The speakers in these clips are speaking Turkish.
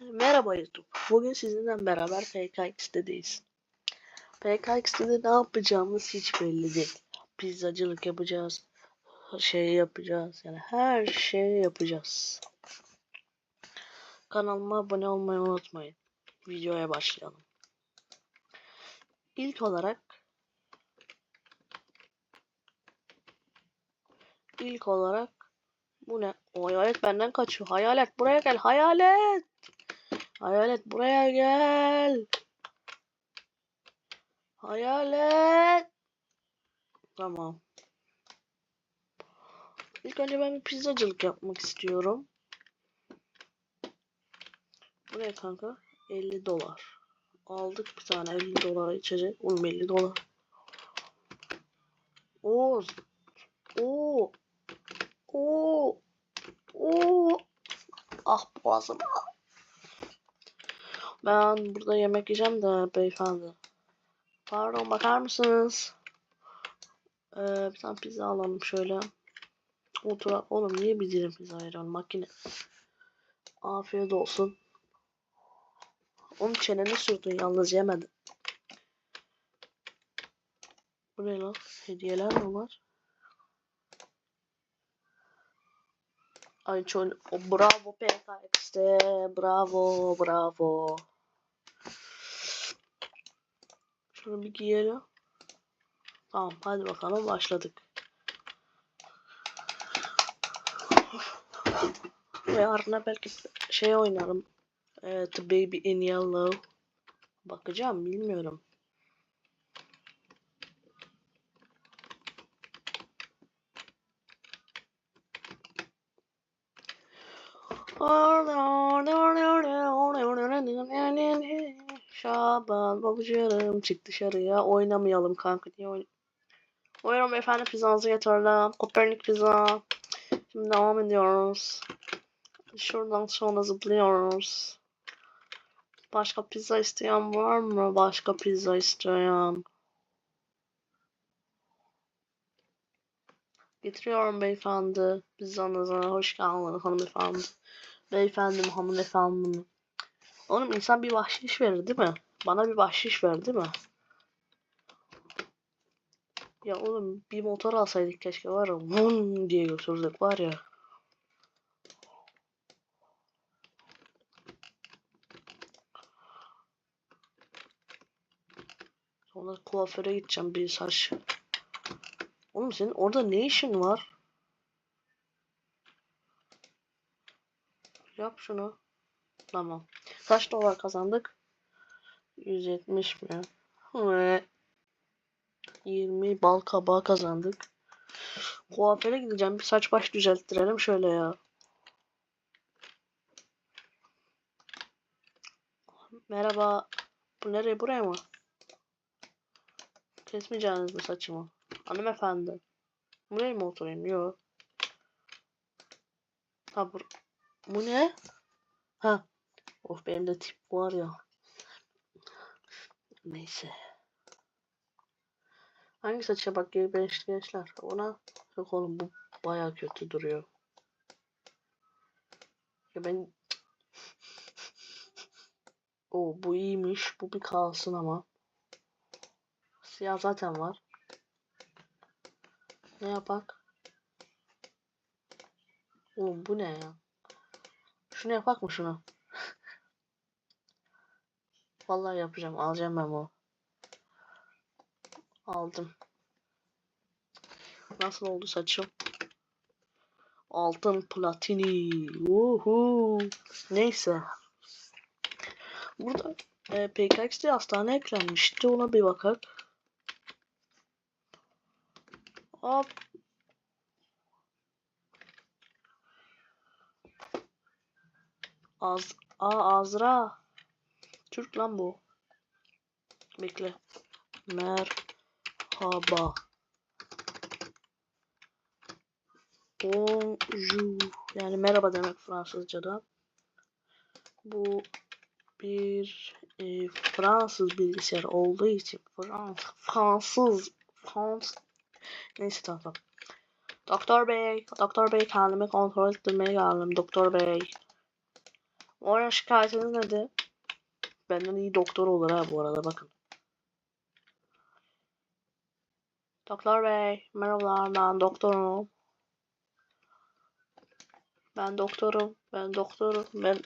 Merhaba YouTube. Bugün sizinle beraber PKX'deyiz. PKX'de ne yapacağımız hiç belli değil. Pizzacılık yapacağız. Şey yapacağız. Yani her şey yapacağız. Kanalıma abone olmayı unutmayın. Videoya başlayalım. İlk olarak ilk olarak bu ne? O hayalet benden kaçıyor. Hayalet buraya gel. Hayalet. Hayalet buraya gel. Hayalet. Tamam. İlk önce ben bir pizzacılık yapmak istiyorum. Bu ne kanka? 50 dolar. Aldık bir tane 50 dolara içecek. Oğlum 50 dolar. Oo. Oo. Oo. Oo. Ah boğazım. Ben burada yemek yiyeceğim de beyefendi. Pardon bakar mısınız? Ee, bir tane pizza alalım şöyle. Otur. Oğlum niye bir dilim pizza veriyorsun makine? Afiyet olsun. Onun çeneni sürdün yalnız yemedin. Bu ne lan? Hediyeler mi var? Ay çok o bravo PKX'de bravo bravo. Şunu bir giyelim. Tamam hadi bakalım başladık. Ve ardına belki şey oynarım. The Baby in Yellow. Bakacağım bilmiyorum. Şaban babacığım çık dışarıya oynamayalım kanka diye oyn Buyurun efendim pizzanızı getirdim. Kopernik pizza. Şimdi devam ediyoruz. Şuradan sonra zıplıyoruz. Başka pizza isteyen var mı? Başka pizza isteyen. Getiriyorum beyefendi. Pizzanıza hoş geldiniz hanımefendi. Beyefendim hanımefendi. Oğlum insan bir bahşiş verir değil mi? Bana bir bahşiş ver değil mi? Ya oğlum bir motor alsaydık keşke var ya vun diye götürdük var ya. Sonra kuaföre gideceğim bir saç. Oğlum senin orada ne işin var? Yap şunu. Tamam. Kaç dolar kazandık? 170 mi? Ve 20 bal kabağı kazandık. Kuaföre gideceğim. Bir saç baş düzelttirelim şöyle ya. Merhaba. Bu nereye? Buraya mı? Kesmeyeceğiniz mi saçımı? Hanımefendi. Buraya mı oturayım? Yok. Ha bu, bu ne? Ha. Of benim de tip var ya. Neyse. Hangi saça bak beşli gençler. Ona yok oğlum bu baya kötü duruyor. Ya ben o bu iyiymiş. Bu bir kalsın ama. Siyah zaten var. Ne yapak? Oğlum bu ne ya? Şunu yapak mı şunu? Vallahi yapacağım. Alacağım ben bunu. Aldım. Nasıl oldu saçım? Altın platini. Uhu. Neyse. Burada e, PKX'de hastane eklenmişti. Ona bir bakak. Hop. Az, Aa, Azra. Türk lan bu. Bekle. Merhaba. Bonjour. Yani merhaba demek Fransızca'da. Bu bir e, Fransız bilgisayar olduğu için Frans, Fransız Frans neyse tamam. Doktor bey, doktor bey kendimi kontrol ettirmeye geldim. Doktor bey. O ara şikayetiniz nedir? Benden iyi doktor olur ha bu arada bakın. Doktor bey, merhabalar ben doktorum. Ben doktorum, ben doktorum, ben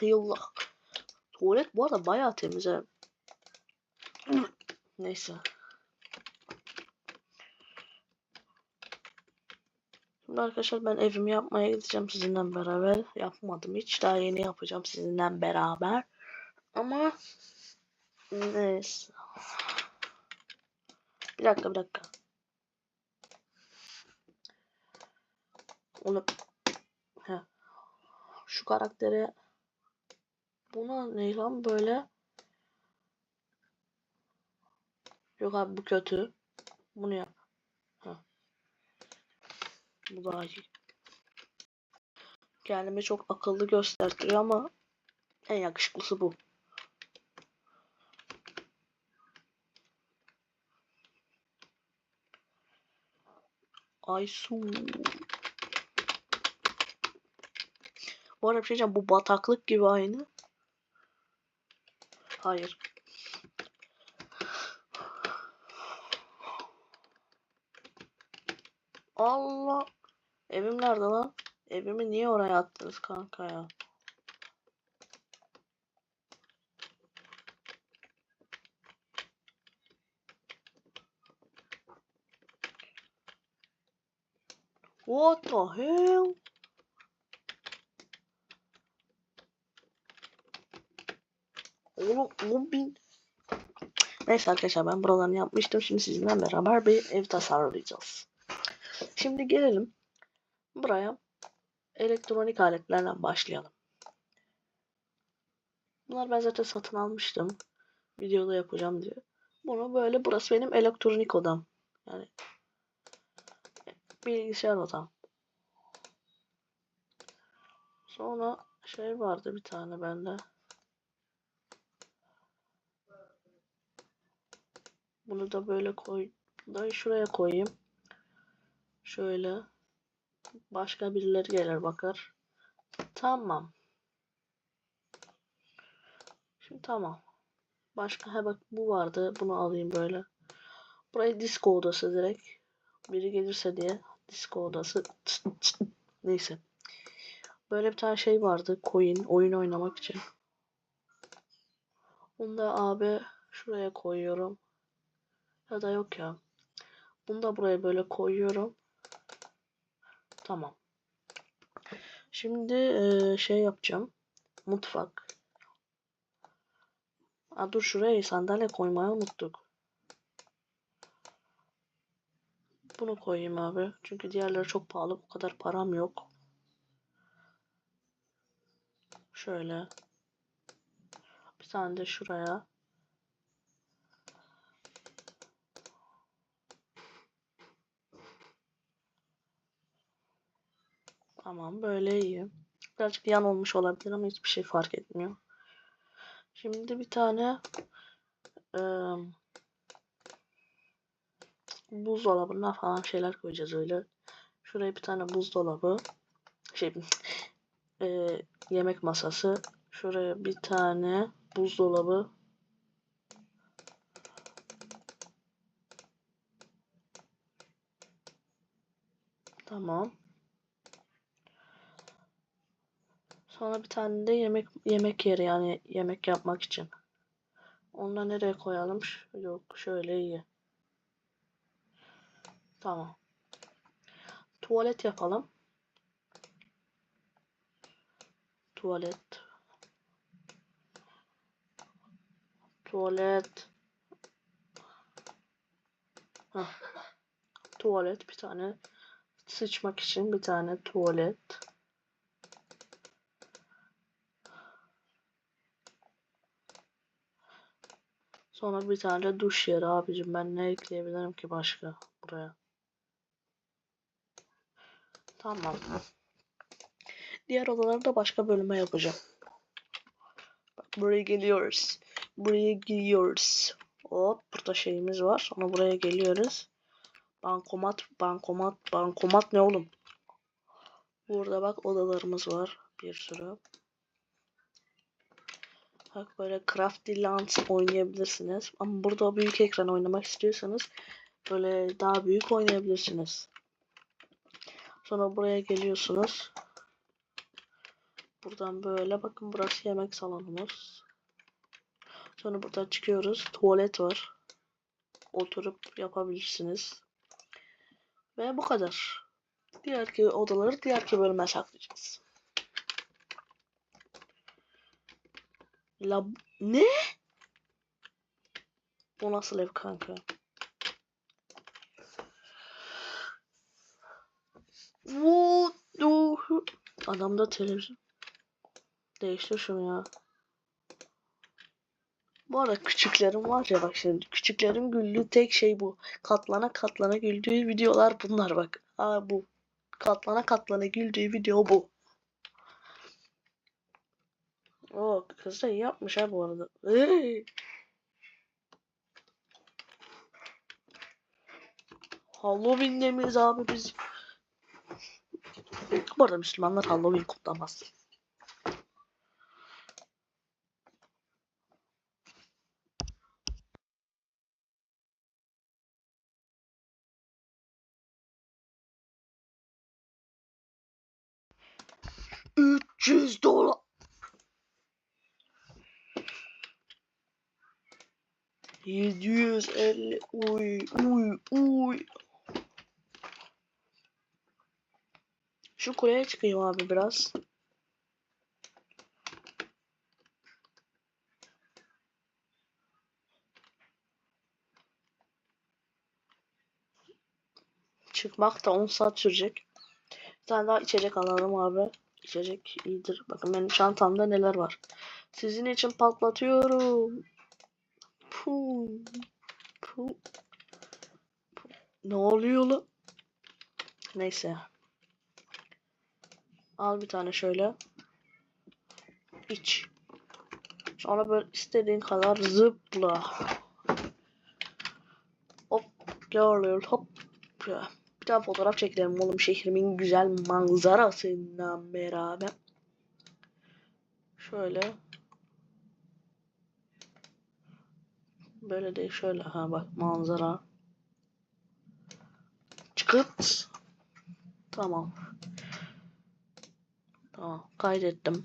yıllık. Tuvalet bu arada bayağı temiz ha. Neyse. Arkadaşlar ben evimi yapmaya gideceğim sizinle beraber. Yapmadım hiç. Daha yeni yapacağım sizinle beraber. Ama neyse. Bir dakika bir dakika. Onu Heh. şu karaktere buna ne lan böyle yok abi bu kötü bunu yap. Bu daha kendimi çok akıllı gösteriyor ama en yakışıklısı bu Aysu Bu arada bir şey. Bu bataklık gibi aynı. Hayır. Allah. Evim nerede lan? Evimi niye oraya attınız kanka ya? What the hell? Oğlum 10 bin. Neyse arkadaşlar ben buralarını yapmıştım. Şimdi sizinle beraber bir ev tasarlayacağız. Şimdi gelelim buraya elektronik aletlerle başlayalım. Bunlar ben zaten satın almıştım. Videoda yapacağım diye. Bunu böyle burası benim elektronik odam. Yani bilgisayar odam. Sonra şey vardı bir tane bende. Bunu da böyle koy. Da şuraya koyayım. Şöyle. Başka birileri gelir bakar. Tamam. Şimdi tamam. Başka ha bak bu vardı. Bunu alayım böyle. Burayı disco odası direkt. Biri gelirse diye disco odası. Neyse. Böyle bir tane şey vardı. Coin. Oyun oynamak için. Bunu da abi şuraya koyuyorum. Ya da yok ya. Bunu da buraya böyle koyuyorum. Tamam. Şimdi e, şey yapacağım. Mutfak. Aa, dur şuraya sandalye koymayı unuttuk. Bunu koyayım abi. Çünkü diğerleri çok pahalı. Bu kadar param yok. Şöyle. Bir tane de şuraya. Tamam böyle iyi. Birazcık yan olmuş olabilir ama hiçbir şey fark etmiyor. Şimdi bir tane e, buzdolabına falan şeyler koyacağız öyle. Şuraya bir tane buzdolabı. Şey e, yemek masası. Şuraya bir tane buzdolabı. Tamam. Sonra bir tane de yemek yemek yeri yani yemek yapmak için. Onu da nereye koyalım? Yok şöyle iyi. Tamam. Tuvalet yapalım. Tuvalet. Tuvalet. Heh. Tuvalet bir tane. Sıçmak için bir tane tuvalet. Sonra bir tane duş yeri abicim. Ben ne ekleyebilirim ki başka buraya? Tamam. Diğer odaları da başka bölüme yapacağım. Bak buraya geliyoruz. Buraya giriyoruz. Hop burada şeyimiz var. Sonra buraya geliyoruz. Bankomat, bankomat, bankomat ne oğlum? Burada bak odalarımız var. Bir sürü. Bak böyle Crafty Land oynayabilirsiniz. Ama burada büyük ekran oynamak istiyorsanız böyle daha büyük oynayabilirsiniz. Sonra buraya geliyorsunuz. Buradan böyle bakın burası yemek salonumuz. Sonra buradan çıkıyoruz. Tuvalet var. Oturup yapabilirsiniz. Ve bu kadar. Diğerki odaları diğerki bölüme saklayacağız. La ne? Bu nasıl ev kanka? What the Adamda televizyon. Değiştir şunu ya. Bu arada küçüklerim var ya bak şimdi. Küçüklerin güldüğü tek şey bu. Katlana katlana güldüğü videolar bunlar bak. Aa bu. Katlana katlana güldüğü video bu. Oo kız da iyi yapmış ha bu arada. Hey. Halloween'de abi biz? Bu arada Müslümanlar Halloween kutlamaz. Üç yüz dolar. Yedi yüz elli. Uy uy uy. Şu kuleye çıkayım abi biraz. Çıkmak da 10 saat sürecek. Bir tane daha içecek alalım abi. İçecek iyidir. Bakın benim çantamda neler var. Sizin için patlatıyorum. Pum. Pum. Pum. Ne oluyor lan? Neyse. Al bir tane şöyle. İç. Sonra böyle istediğin kadar zıpla. Hop. Ne? Hop. Bir tane fotoğraf çekelim oğlum şehrimin güzel manzarasından beraber. Şöyle. Böyle değil şöyle. Ha bak manzara. Çıkıt. Tamam. Tamam. Kaydettim.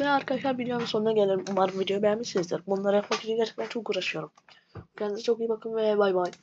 Ve arkadaşlar videonun sonuna gelelim. Umarım videoyu beğenmişsinizdir. Bunları yapmak için gerçekten çok uğraşıyorum. Kendinize çok iyi bakın ve bay bay.